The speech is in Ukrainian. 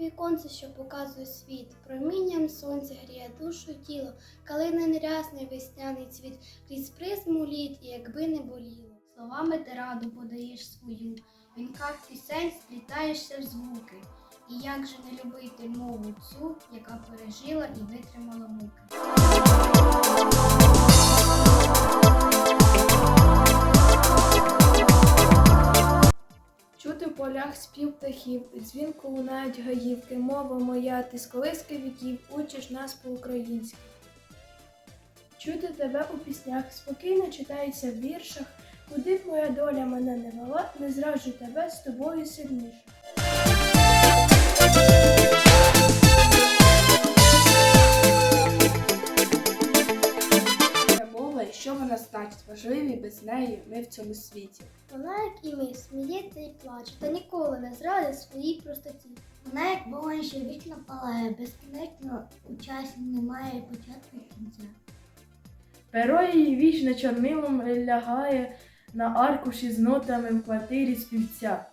віконце, що показує світ, промінням сонця гріє душу тіло, калини рясний весняний цвіт, крізь призму літ, і якби не боліло. Словами ти раду подаєш свою, в вінках пісень сплітаєшся в звуки. І як же не любити мову цю, яка пережила і витримала муки. Полях спів птахів, дзвінку лунають гаївки, мова моя, ти з колиски віків учиш нас по-українськи. Чути тебе у піснях, спокійно читається в віршах, куди б моя доля мене не вела, не зраджу тебе з тобою сильніше. Що вона значить, важливі без неї ми в цьому світі. Вона, як і ми, сміється і плаче, та ніколи не зрадить своїй простоті. Вона, як вогонь, що вічно палає, безкінечно у часі немає початку і кінця. Перо її вічно чорнилом лягає на аркуші з нотами в квартирі співця.